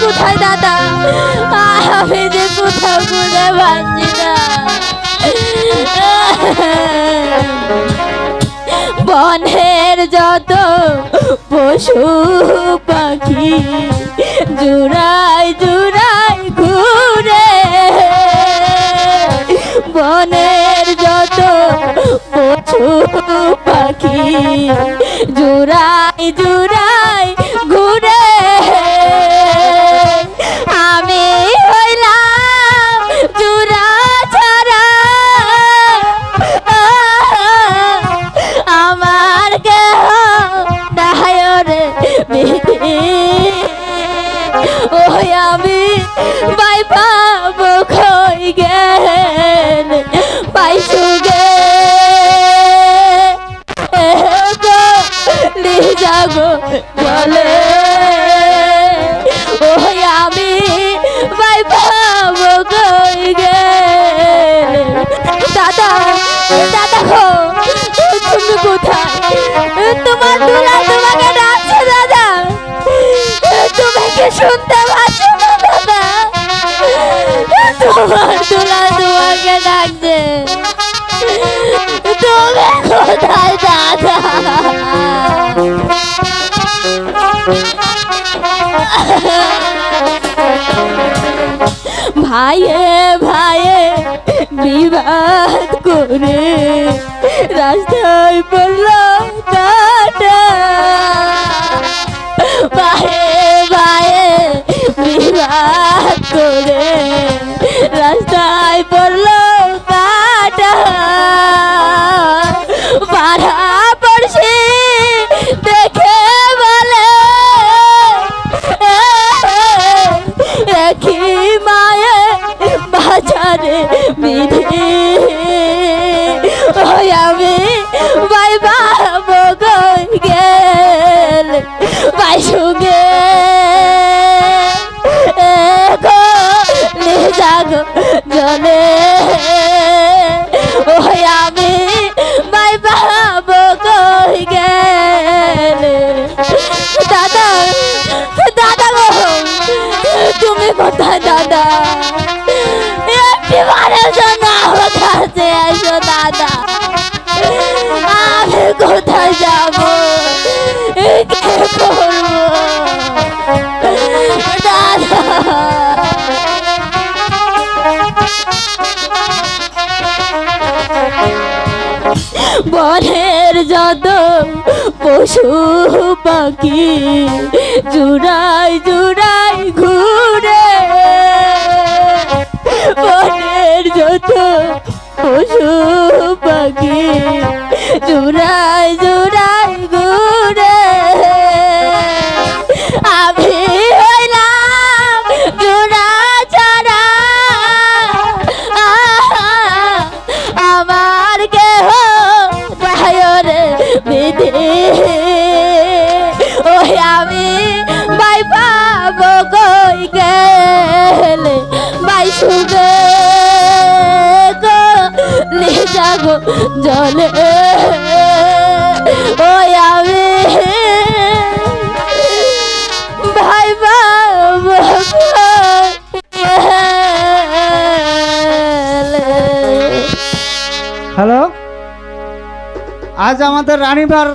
কোথায় দাদা? আমি যে কোথাও খুঁজে পাচ্ছি না। বনের যত পশু পাখি জুড়াই জুড়াই ঘুরে, বনের যত পশু পাখি জুড়াই জুড়াই যাগো বলে ওই আমি পাবো কই গেল দাদা দাদা গো তুমি কোথায়? তোমার দুলা তোমাকে ডাকছে, দাদা। তুমি কি শুনতে পাচ্ছ দাদা। তোমার দুলা তোমাকে ডাকছে। তুমি কোথায়, দাদা? ভাইয়ে ভাইয়ে বিবাদ করে রাস্তায় পড়ল কাটা ভাইয়ে ভাইয়ে বিবাদ করে বিধি ওই আমি বাই বাব গেল বাই সুগে জাগো দাদা। আমি কোথায় যাব? দাদা। বনের যত পশু পাখি, জুড়াই জুড়াই ঘুরে। বনের যত পশু কই গেলে বাই সুগে যাগো জলে। ওই আমি ভাই বাবু হ্যালো? আজ আমাদের রানীবার